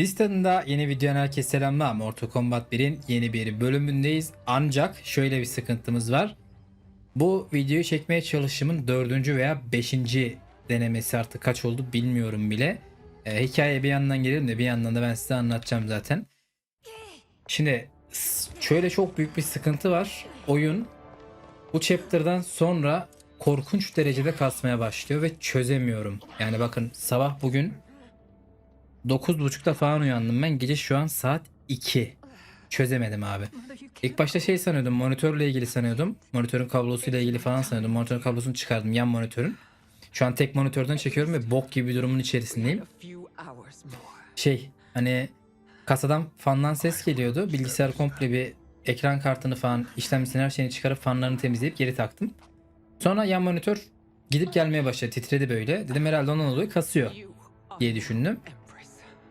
Listanında yeni videodan herkese selamlar. Mortal Kombat 1'in yeni bir bölümündeyiz. Ancak şöyle bir sıkıntımız var. Bu videoyu çekmeye çalışımın dördüncü veya beşinci denemesi artık kaç oldu bilmiyorum bile. Ee, hikayeye bir yandan girelim de bir yandan da ben size anlatacağım zaten. Şimdi şöyle çok büyük bir sıkıntı var. Oyun bu chapter'dan sonra korkunç derecede kasmaya başlıyor ve çözemiyorum. Yani bakın sabah bugün 9.30'da falan uyandım ben. Gece şu an saat 2. Çözemedim abi. İlk başta şey sanıyordum. Monitörle ilgili sanıyordum. Monitörün kablosuyla ilgili falan sanıyordum. Monitörün kablosunu çıkardım yan monitörün. Şu an tek monitörden çekiyorum ve bok gibi bir durumun içerisindeyim. Şey hani kasadan fandan ses geliyordu. Bilgisayar komple bir ekran kartını falan işlemcisini her şeyini çıkarıp fanlarını temizleyip geri taktım. Sonra yan monitör gidip gelmeye başladı. Titredi böyle. Dedim herhalde ondan dolayı kasıyor diye düşündüm.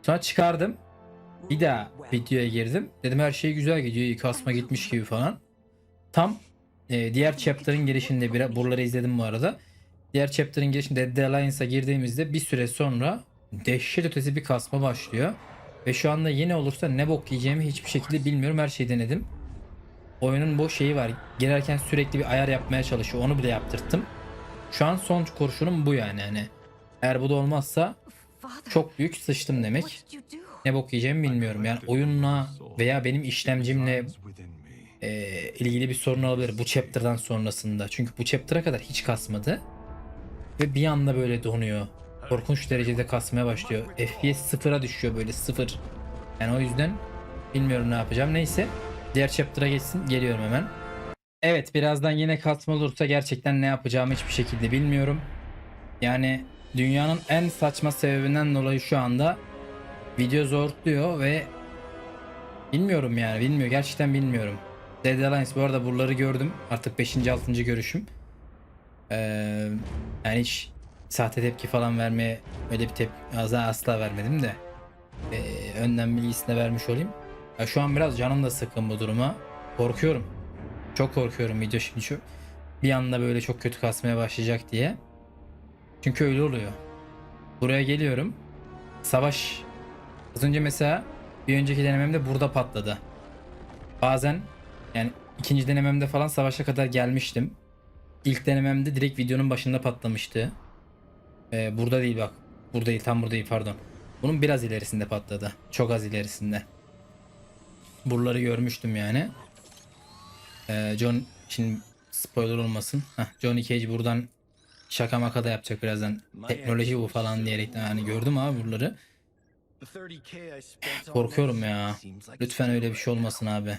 Sonra çıkardım. Bir daha videoya girdim. Dedim her şey güzel gidiyor. iyi kasma gitmiş gibi falan. Tam e, diğer chapter'ın girişinde bir buraları izledim bu arada. Diğer chapter'ın girişinde Dead Alliance'a girdiğimizde bir süre sonra dehşet ötesi bir kasma başlıyor. Ve şu anda yine olursa ne bok yiyeceğimi hiçbir şekilde bilmiyorum. Her şeyi denedim. Oyunun bu şeyi var. Girerken sürekli bir ayar yapmaya çalışıyor. Onu bile yaptırttım. Şu an son kurşunum bu yani. Hani eğer bu da olmazsa çok büyük sıçtım demek. Ne bok yiyeceğimi bilmiyorum. Yani oyunla veya benim işlemcimle e, ilgili bir sorun olabilir bu chapter'dan sonrasında. Çünkü bu chapter'a kadar hiç kasmadı. Ve bir anda böyle donuyor. Korkunç derecede kasmaya başlıyor. FPS sıfıra düşüyor böyle sıfır. Yani o yüzden bilmiyorum ne yapacağım. Neyse. Diğer chapter'a geçsin. Geliyorum hemen. Evet birazdan yine kasma olursa gerçekten ne yapacağımı hiçbir şekilde bilmiyorum. Yani dünyanın en saçma sebebinden dolayı şu anda video zorluyor ve bilmiyorum yani bilmiyor gerçekten bilmiyorum. Dead Alliance bu arada buraları gördüm artık 5. 6. görüşüm. Ee, yani hiç sahte tepki falan vermeye öyle bir tepki asla, asla vermedim de ee, önden bilgisini vermiş olayım. Ya şu an biraz canım da sıkın bu duruma. Korkuyorum. Çok korkuyorum video şimdi şu bir anda böyle çok kötü kasmaya başlayacak diye. Çünkü öyle oluyor. Buraya geliyorum. Savaş Az önce mesela bir önceki denememde burada patladı. Bazen yani ikinci denememde falan savaşa kadar gelmiştim. İlk denememde direkt videonun başında patlamıştı. Ee, burada değil bak. Burada değil tam burada değil pardon. Bunun biraz ilerisinde patladı. Çok az ilerisinde. Buraları görmüştüm yani. Ee, John şimdi spoiler olmasın. Heh, Johnny Cage buradan şaka maka da yapacak birazdan. Teknoloji bu falan diyerek yani gördüm abi buraları. Korkuyorum ya. Lütfen öyle bir şey olmasın abi.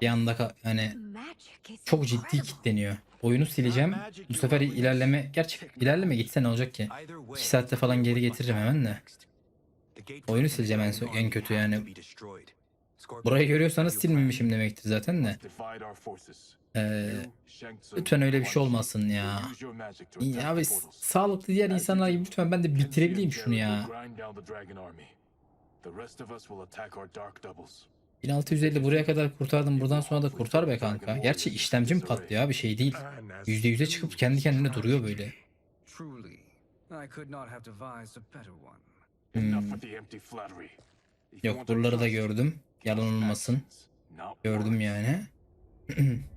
Bir anda hani çok ciddi kitleniyor. Oyunu sileceğim. Bu sefer ilerleme gerçi ilerleme gitse ne olacak ki? 2 saatte falan geri getiririm hemen de. Oyunu sileceğim en, en kötü yani. Burayı görüyorsanız silmemişim demektir zaten de. Ee, lütfen öyle bir şey olmasın ya. Ya abi sağlıklı diğer insanlar gibi lütfen ben de bitirebileyim şunu ya. 1650 buraya kadar kurtardım. Buradan sonra da kurtar be kanka. Gerçi işlemcim patlıyor abi şey değil. %100'e çıkıp kendi kendine duruyor böyle. Hmm. Yok buraları da gördüm. Yalan olmasın. Gördüm yani.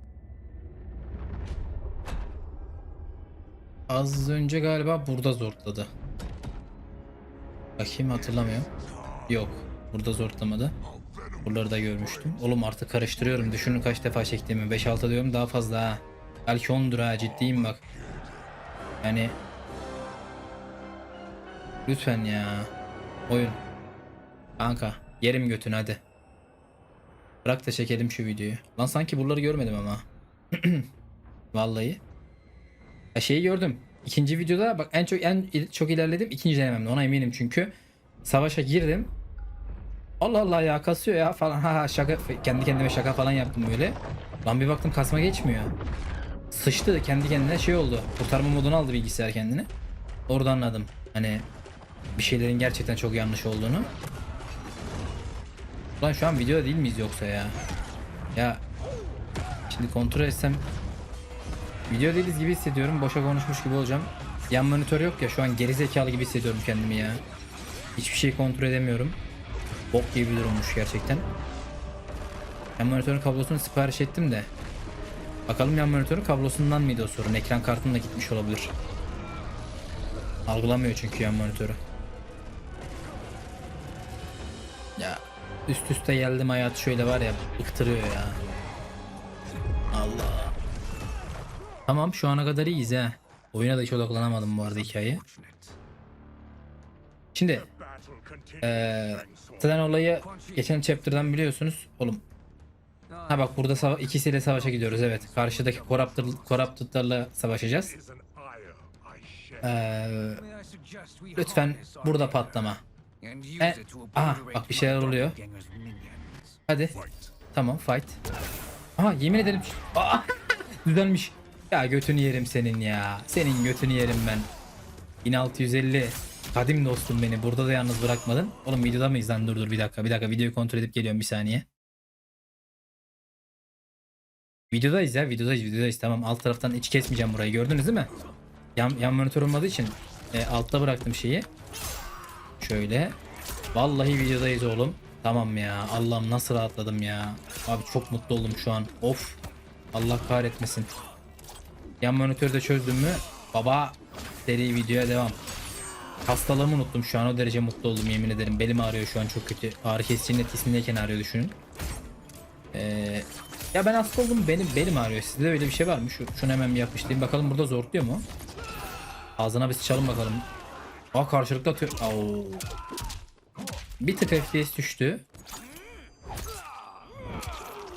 Az önce galiba burada zorladı. Bakayım hatırlamıyorum. Yok. Burada zorlamadı. Buraları da görmüştüm. Oğlum artık karıştırıyorum. Düşünün kaç defa çektiğimi. 5-6 diyorum daha fazla ha. Belki 10'dur ha ciddiyim bak. Yani Lütfen ya. Oyun. Kanka yerim götün hadi. Bırak da çekelim şu videoyu. Lan sanki buraları görmedim ama. Vallahi. Şeyi gördüm. İkinci videoda bak en çok en çok ilerledim ikinci denememde ona eminim çünkü savaşa girdim. Allah Allah ya kasıyor ya falan ha şaka kendi kendime şaka falan yaptım böyle. Lan bir baktım kasma geçmiyor. Sıçtı kendi kendine şey oldu. Kurtarma modunu aldı bilgisayar kendini. Orada anladım. Hani bir şeylerin gerçekten çok yanlış olduğunu. Lan şu an videoda değil miyiz yoksa ya? Ya şimdi kontrol etsem video değiliz gibi hissediyorum. Boşa konuşmuş gibi olacağım. Yan monitör yok ya şu an geri zekalı gibi hissediyorum kendimi ya. Hiçbir şey kontrol edemiyorum. Bok gibi bir durummuş gerçekten. Yan monitörün kablosunu sipariş ettim de. Bakalım yan monitörün kablosundan mıydı o sorun? Ekran kartım da gitmiş olabilir. Algılamıyor çünkü yan monitörü. Ya üst üste geldim hayat şöyle var ya bıktırıyor ya. Allah. Tamam şu ana kadar iyiyiz ha. Oyuna da hiç odaklanamadım bu arada hikaye. Şimdi eee zaten olayı geçen chapter'dan biliyorsunuz. Oğlum ha bak burada sava- ikisiyle savaşa gidiyoruz evet. Karşıdaki Corrupted, Corrupted'larla savaşacağız. Eee lütfen burada patlama. E, aha bak bir şeyler oluyor. Hadi. Tamam fight. Aha yemin ederim. Aa, düzelmiş. Ya götünü yerim senin ya. Senin götünü yerim ben. 1650. Kadim dostum beni. Burada da yalnız bırakmadın. Oğlum videoda mıyız lan? Dur dur bir dakika. Bir dakika videoyu kontrol edip geliyorum bir saniye. Videodayız ya videodayız videodayız tamam alt taraftan hiç kesmeyeceğim burayı gördünüz değil mi? Yan, yan monitör olmadığı için e, altta bıraktım şeyi. Şöyle. Vallahi videodayız oğlum. Tamam ya Allah'ım nasıl rahatladım ya. Abi çok mutlu oldum şu an. Of. Allah kahretmesin. Yan monitörü de çözdüm mü? Baba seri videoya devam. Hastalığımı unuttum şu an o derece mutlu oldum yemin ederim. Belim ağrıyor şu an çok kötü. Ağrı kesicinin etkisindeyken ağrıyor düşünün. Ee, ya ben hasta oldum benim belim ağrıyor. Sizde de öyle bir şey var mı? Şu, şunu hemen bir yapıştırayım. Bakalım burada zorluyor mu? Ağzına bir sıçalım bakalım. Aa karşılıklı atıyor. Au. Bir tık FPS düştü.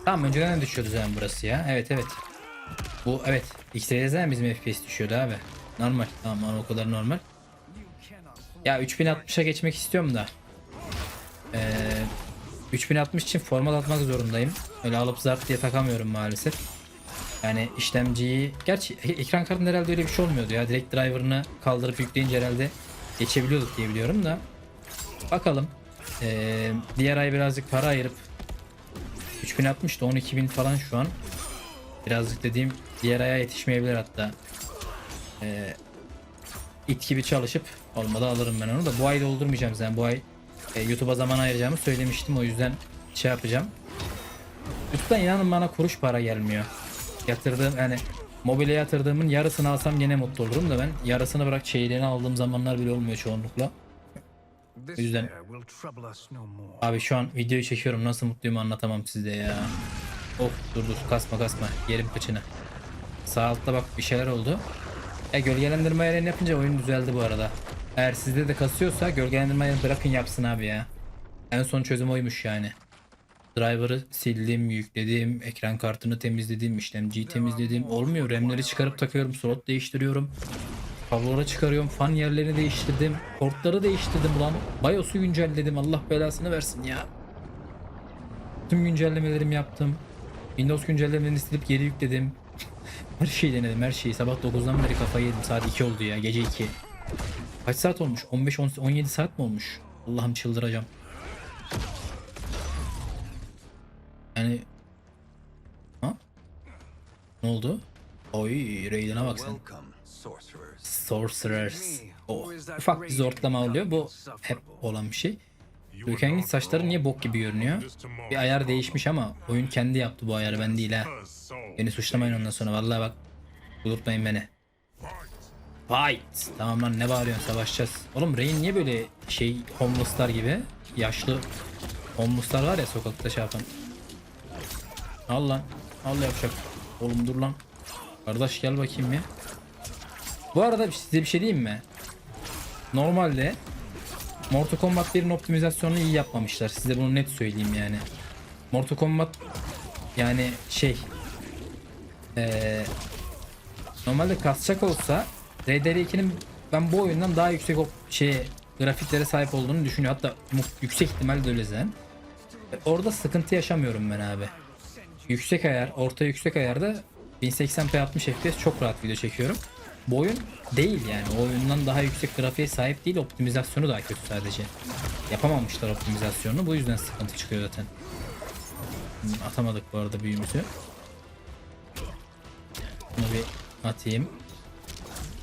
Tamam önceden de düşüyordu zaten burası ya. Evet evet. Bu evet. X-Ray'de zaten bizim FPS düşüyordu abi. Normal. Tamam o kadar normal. Ya 3060'a geçmek istiyorum da. Ee, 3060 için format atmak zorundayım. Öyle alıp zart diye takamıyorum maalesef. Yani işlemciyi... Gerçi ekran kartında herhalde öyle bir şey olmuyordu ya. Direkt driver'ını kaldırıp yükleyince herhalde geçebiliyorduk diye biliyorum da. Bakalım. Ee, diğer ay birazcık para ayırıp 3060 da 12000 falan şu an. Birazcık dediğim diğer aya yetişmeyebilir hatta. Ee, it gibi çalışıp olmadı alırım ben onu da bu ay doldurmayacağım zaten bu ay e, YouTube'a zaman ayıracağımı söylemiştim o yüzden şey yapacağım. YouTube'dan inanın bana kuruş para gelmiyor. Yatırdığım yani mobile yatırdığımın yarısını alsam yine mutlu olurum da ben yarısını bırak şeylerini aldığım zamanlar bile olmuyor çoğunlukla. This yüzden-. Abi şu an videoyu çekiyorum nasıl mutluyum anlatamam size ya. Of dur dur kasma kasma yerim kıçını. Sağ altta bak bir şeyler oldu. E gölgelendirme ayarını yapınca oyun düzeldi bu arada. Eğer sizde de kasıyorsa gölgelendirme ayarını bırakın yapsın abi ya. En son çözüm oymuş yani. Driver'ı sildim, yükledim, ekran kartını temizledim, işlemciyi temizledim. Olmuyor. RAM'leri çıkarıp takıyorum, slot değiştiriyorum. Kabloları çıkarıyorum, fan yerlerini değiştirdim. Portları değiştirdim ulan. BIOS'u güncelledim. Allah belasını versin ya. Tüm güncellemelerimi yaptım. Windows güncellemelerini silip geri yükledim. her şeyi denedim, her şeyi. Sabah 9'dan beri kafayı yedim. Saat 2 oldu ya, gece 2. Kaç saat olmuş? 15 18, 17 saat mi olmuş? Allah'ım çıldıracağım. Yani Ha? Ne oldu? Oy, Raiden'a bak sen. Sorcerers. Sorcerers. O ufak bir zortlama oluyor. Bu hep olan bir şey. Gökhan'ın saçları niye bok gibi görünüyor? Bir ayar değişmiş ama oyun kendi yaptı bu ayarı ben değil ha. Beni suçlamayın ondan sonra vallahi bak. Bulutmayın beni. Fight. Tamam lan ne bağırıyorsun savaşacağız. Oğlum Rain niye böyle şey homeless'lar gibi? Yaşlı homeless'lar var ya sokakta şey yapan. Al lan. Al yapacak. Oğlum dur lan. Kardeş gel bakayım ya. Bu arada size bir şey diyeyim mi? Normalde Mortal Kombat 1'in optimizasyonunu iyi yapmamışlar. Size bunu net söyleyeyim yani. Mortal Kombat yani şey eee normalde kasacak olsa RDR2'nin ben bu oyundan daha yüksek şey grafiklere sahip olduğunu düşünüyorum. Hatta yüksek ihtimalle de öyle zaten. Orada sıkıntı yaşamıyorum ben abi. Yüksek ayar, orta yüksek ayarda 1080p 60 fps çok rahat video çekiyorum. Bu oyun değil yani. O oyundan daha yüksek grafiğe sahip değil. Optimizasyonu daha kötü sadece. Yapamamışlar optimizasyonunu. Bu yüzden sıkıntı çıkıyor zaten. Atamadık bu arada büyümüzü. Bunu bir atayım.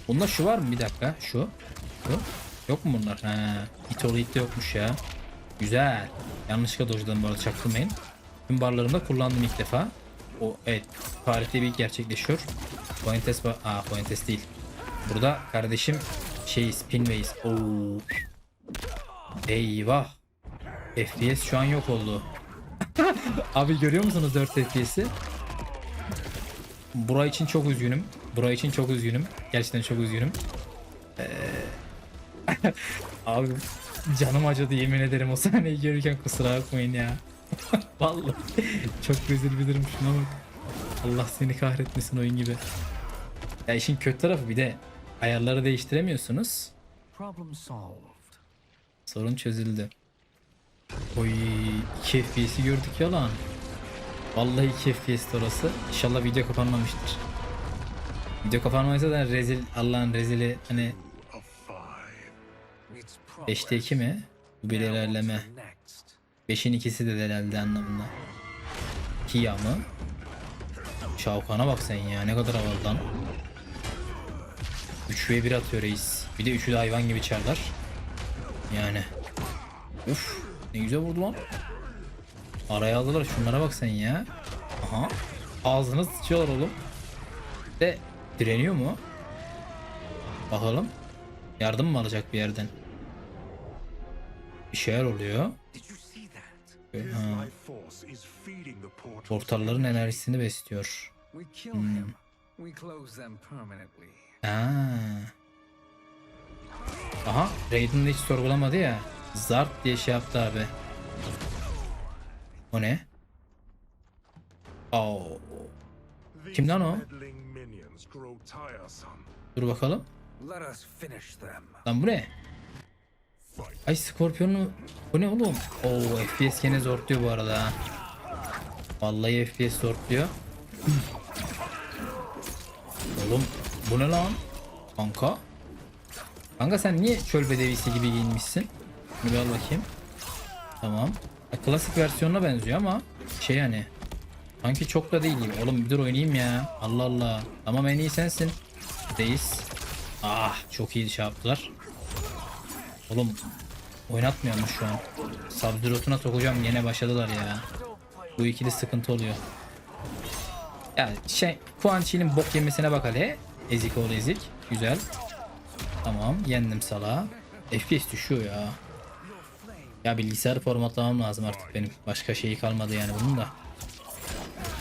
Bunda şu var mı? Bir dakika. Şu. Şu. Yok mu bunlar? Ha. It ol It de yokmuş ya. Güzel. Yanlışlıkla dojladım bu arada çaktırmayın. Tüm barlarımda kullandım ilk defa. O evet tarihte bir gerçekleşiyor. Pointes var. Aa Pointes değil. Burada kardeşim şey Spinways. Oo. Eyvah. FPS şu an yok oldu. Abi görüyor musunuz 4 FPS'i? Bura için çok üzgünüm. Bura için çok üzgünüm. Gerçekten çok üzgünüm. Ee, Abi canım acıdı yemin ederim o sahneyi görürken kusura bakmayın ya. Vallahi çok rezil bir durum şuna bak. Allah seni kahretmesin oyun gibi. Ya işin kötü tarafı bir de ayarları değiştiremiyorsunuz. Sorun çözüldü. Oy 2 FPS'i gördük ya lan. Vallahi 2 FPS'ti orası. İnşallah video kapanmamıştır. Video kapanmaysa da rezil Allah'ın rezili hani It's 5'te 2 mi? Bu bir ilerleme. The next. 5'in ikisi de herhalde anlamında. Kia mı? Şavkan'a bak sen ya ne kadar havalı lan. 3 ve 1 atıyor reis. Bir de 3'ü de hayvan gibi çarlar. Yani. Uf ne güzel vurdu lan. Araya aldılar şunlara bak sen ya. Aha. Ağzına sıçıyorlar oğlum. De direniyor mu? Bakalım. Yardım mı alacak bir yerden? Bir şeyler oluyor. Portalların enerjisini besliyor. We kill him. We close them permanently. Aa. Aha, Raiden de hiç sorgulamadı ya. Zart diye şey yaptı abi. O ne? Oo. These Kim lan o? Dur bakalım. Lan bu ne? Ay Scorpion'u bu ne oğlum? Oo FPS gene zorluyor bu arada. ha. Vallahi FPS zorluyor. oğlum bu ne lan? Kanka. Kanka sen niye çöl bedevisi gibi giyinmişsin? Bir al bakayım. Tamam. Ya, klasik versiyonuna benziyor ama şey yani. Sanki çok da değil gibi. Oğlum bir dur oynayayım ya. Allah Allah. Tamam en iyi sensin. Reis. Ah çok iyi şey yaptılar. Oğlum oynatmıyormuş şu an. Subzerot'una sokacağım gene başladılar ya. Bu ikili sıkıntı oluyor. Ya şey Quan Chi'nin bok yemesine bak hele. Ezik oğlu ezik. Güzel. Tamam yendim sala. FPS düşüyor ya. Ya bilgisayarı formatlamam lazım artık benim. Başka şeyi kalmadı yani bunun da.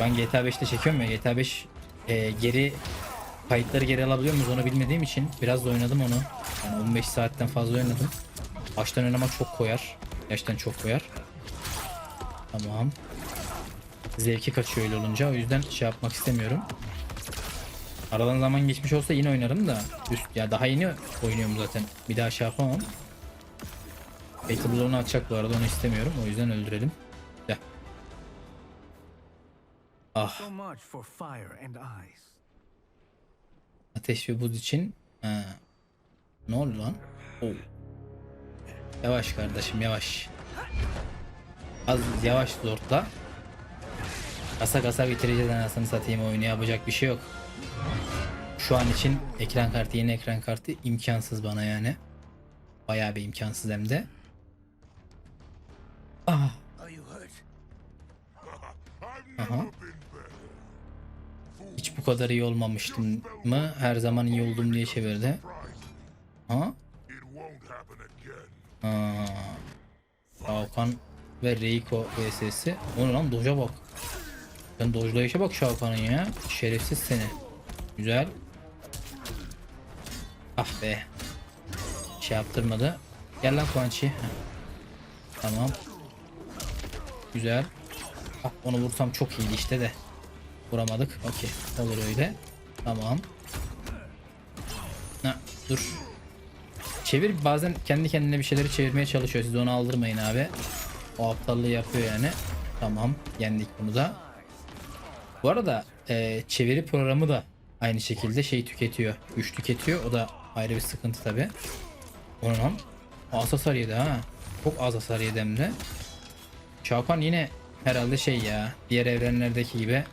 Ben GTA 5'te çekiyorum ya GTA 5 e, geri kayıtları geri alabiliyor muyuz onu bilmediğim için biraz da oynadım onu. Yani 15 saatten fazla oynadım. Baştan oynamak çok koyar. Gerçekten çok koyar. Tamam. Zevki kaçıyor öyle olunca o yüzden şey yapmak istemiyorum. Aradan zaman geçmiş olsa yine oynarım da üst ya daha yeni oynuyorum zaten. Bir daha şey yapamam. Battle Blown'u atacak bu arada onu istemiyorum. O yüzden öldürelim. Gel. Ah. Ateş ve buz için ha. Ne oldu lan? Oo. Yavaş kardeşim yavaş. Az yavaş zortla. Kasa kasa bitireceğiz anasını satayım oyunu yapacak bir şey yok. Şu an için ekran kartı yeni ekran kartı imkansız bana yani. Bayağı bir imkansız hem de. Ah. Aha. Hiç bu kadar iyi olmamıştım mı? Her zaman iyi oldum diye çevirdi. Ha? It won't happen again. Ha. Şaokan ve Reiko vs'si. O lan doja bak. Sen dojlayışa bak Şaokan'ın ya. Şerefsiz seni. Güzel. Ah be. Şey yaptırmadı. Gel lan Kuançi. Heh. Tamam. Güzel. Ah onu vursam çok iyiydi işte de. Vuramadık. Okey. Olur öyle. Tamam. Ha, dur. Çevir bazen kendi kendine bir şeyleri çevirmeye çalışıyor. Siz onu aldırmayın abi. O aptallığı yapıyor yani. Tamam. Yendik bunu da. Bu arada e, çeviri programı da aynı şekilde şey tüketiyor. Güç tüketiyor. O da ayrı bir sıkıntı tabi. Onun. Az hasar yedi ha. Çok az hasar yedi hem de. Şapan yine herhalde şey ya. Diğer evrenlerdeki gibi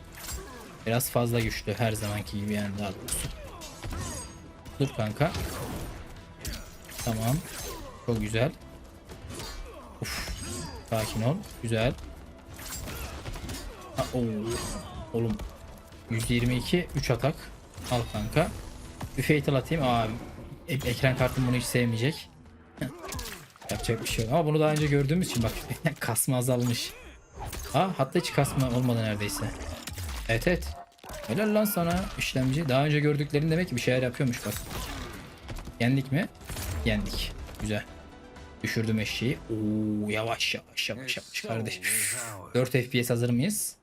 biraz fazla güçlü. Her zamanki gibi yani daha doğrusu. Dur kanka. Tamam. Çok güzel. Uf. Sakin ol. Güzel. Ha, oo. Oğlum 122 3 atak. Al kanka. Bir fatal atayım. Aa, ek- ekran kartım bunu hiç sevmeyecek. Yapacak bir şey yok. Ama bunu daha önce gördüğümüz için bak kasma azalmış. Aa, hatta hiç kasma olmadı neredeyse. Evet evet. Helal lan sana işlemci. Daha önce gördüklerin demek ki bir şeyler yapıyormuş bak. Yendik mi? Yendik. Güzel. Düşürdüm eşeği. Oo yavaş yavaş yavaş yavaş so kardeş. is ours. 4 FPS hazır mıyız?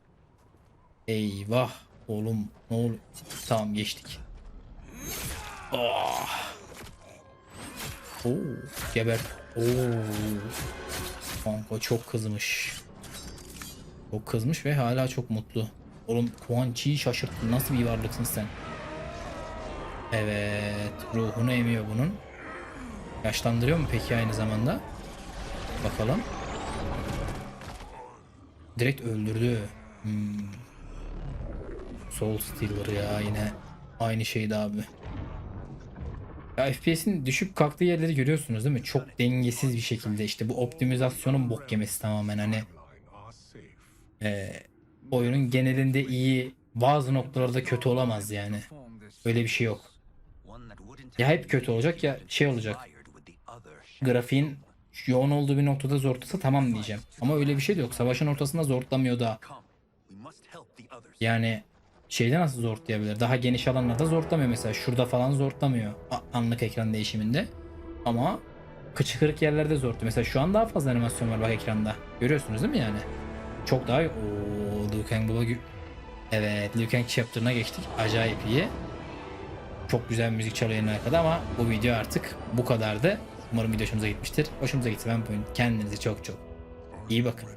Eyvah. Oğlum ne oluyor? Tamam geçtik. Ah. Oo, geber. Oo. Kanka çok kızmış. Çok kızmış ve hala çok mutlu. Oğlum Quan Chi'yi şaşırttın. Nasıl bir varlıksın sen? Evet. Ruhunu emiyor bunun. Yaşlandırıyor mu peki aynı zamanda? Bakalım. Direkt öldürdü. Hmm. Soul Stealer ya yine. Aynı şeydi abi. Ya FPS'in düşüp kalktığı yerleri görüyorsunuz değil mi? Çok dengesiz bir şekilde işte bu optimizasyonun bok yemesi tamamen hani e, oyunun genelinde iyi bazı noktalarda kötü olamaz yani. Öyle bir şey yok. Ya hep kötü olacak ya şey olacak. Grafiğin yoğun olduğu bir noktada zortlasa tamam diyeceğim. Ama öyle bir şey de yok. Savaşın ortasında zortlamıyor da. Yani şeyde nasıl zortlayabilir? Daha geniş alanlarda zortlamıyor mesela. Şurada falan zortlamıyor. Anlık ekran değişiminde. Ama kıçı kırık yerlerde zortluyor. Mesela şu an daha fazla animasyon var bak ekranda. Görüyorsunuz değil mi yani? Çok daha ooo Liu Kang Baba Evet Liu Kang chapter'ına geçtik. Acayip iyi. Çok güzel müzik çalıyor arkada ama bu video artık bu kadardı. Umarım video hoşunuza gitmiştir. Hoşumuza gitse ben bu Kendinize çok çok iyi bakın.